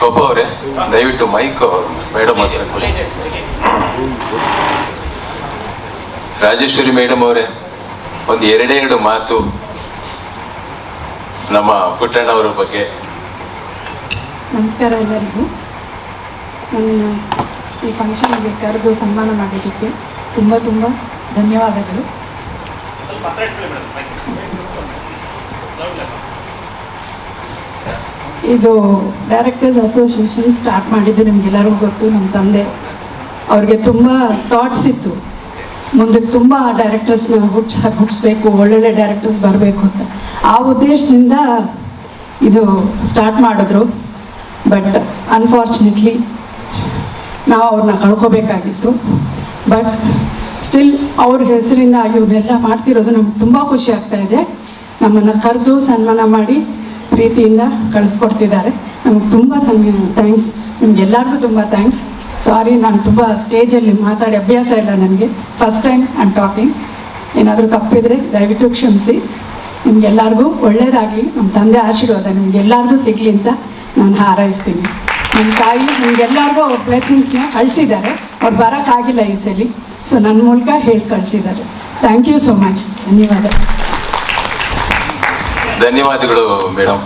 ಗೊಬ್ಬ ಅವರೇ, ದಯವಿಟ್ಟು mic madam ಹತ್ರ ರಾಜೇಶ್ವರಿ ಮೇಡಮ್ ಅವರೇ, ಒಂದು ಎರಡೇ ಮಾತು ನಮ್ಮ ಪುಟ್ಟಣ್ಣವರ ಬಗ್ಗೆ. ನಮಸ್ಕಾರ ಎಲ್ಲರಿಗೂ. ನನ್ನ ಈ ಫಂಕ್ಷನ್ಗೆ ಕರೆದು ಸನ್ಮಾನ ಮಾಡಿದ್ದಕ್ಕೆ ತುಂಬ ತುಂಬ ಧನ್ಯವಾದಗಳು. ಇದು ಡೈರೆಕ್ಟರ್ಸ್ ಅಸೋಸಿಯೇಷನ್ ಸ್ಟಾರ್ಟ್ ಮಾಡಿದ್ದು ನಿಮ್ಗೆಲ್ಲರಿಗೂ ಗೊತ್ತು ನಮ್ಮ ತಂದೆ ಅವ್ರಿಗೆ ತುಂಬ ಥಾಟ್ಸ್ ಇತ್ತು. ಮುಂದಕ್ಕೆ ತುಂಬ ಡೈರೆಕ್ಟರ್ಸ್ನ ಹುಟ್ಸ್ ಹುಟ್ಟಿಸ್ಬೇಕು ಒಳ್ಳೊಳ್ಳೆ ಡೈರೆಕ್ಟರ್ಸ್ ಬರಬೇಕು ಅಂತ. ಆ ಉದ್ದೇಶದಿಂದ ಇದು ಸ್ಟಾರ್ಟ್ ಮಾಡಿದ್ರು. ಬಟ್ ಅನ್ಫಾರ್ಚುನೇಟ್ಲಿ ನಾವು ಅವ್ರನ್ನ ಕಳ್ಕೋಬೇಕಾಗಿತ್ತು. ಬಟ್ ಸ್ಟಿಲ್ ಅವ್ರ ಹೆಸರಿಂದ ಇವನ್ನೆಲ್ಲ ಮಾಡ್ತಿರೋದು ನಮ್ಗೆ ತುಂಬ ಖುಷಿ ಆಗ್ತಾ ಇದೆ. ನಮ್ಮನ್ನು ಕರೆದು ಸನ್ಮಾನ ಮಾಡಿ ಪ್ರೀತಿಯಿಂದ ಕಳಿಸ್ಕೊಡ್ತಿದ್ದಾರೆ. ನಮ್ಗೆ ತುಂಬ ಸನ್ಮಾನ ಥ್ಯಾಂಕ್ಸ್ ನಿಮ್ಗೆಲ್ಲರಿಗೂ ತುಂಬ ಥ್ಯಾಂಕ್ಸ್ ಸಾರಿ ನಾನು ತುಂಬ ಸ್ಟೇಜಲ್ಲಿ ಮಾತಾಡಿ ಅಭ್ಯಾಸ ಇಲ್ಲ ನನಗೆ. ಫಸ್ಟ್ ಟೈಮ್ ಐಮ್ ಟಾಕಿಂಗ್ ಏನಾದರೂ ತಪ್ಪಿದರೆ ದಯವಿಟ್ಟು ಕ್ಷಮಿಸಿ. ನಿಮ್ಗೆಲ್ಲರಿಗೂ ಒಳ್ಳೆಯದಾಗಲಿ ನಮ್ಮ ತಂದೆ ಆಶೀರ್ವಾದ ನಿಮ್ಗೆಲ್ಲರಿಗೂ ಸಿಗಲಿ ಅಂತ ನಾನು ಹಾರೈಸ್ತೀನಿ. ನಮ್ಮ ತಾಯಿ ನಿಮ್ಗೆಲ್ಲರಿಗೂ ಅವ್ರ ಬ್ಲೆಸ್ಸಿಂಗ್ಸ್ನ ಕಳಿಸಿದ್ದಾರೆ. ಅವ್ರು ಬರೋಕ್ಕಾಗಿಲ್ಲ ಈ ಸಲ. ಸೊ ನನ್ನ ಮೂಲಕ ಹೇಳಿ ಕಳಿಸಿದ್ದಾರೆ. ಥ್ಯಾಂಕ್ ಯು ಸೋ ಮಚ್ ಧನ್ಯವಾದ. ಧನ್ಯವಾದಗಳು ಮೇಡಮ್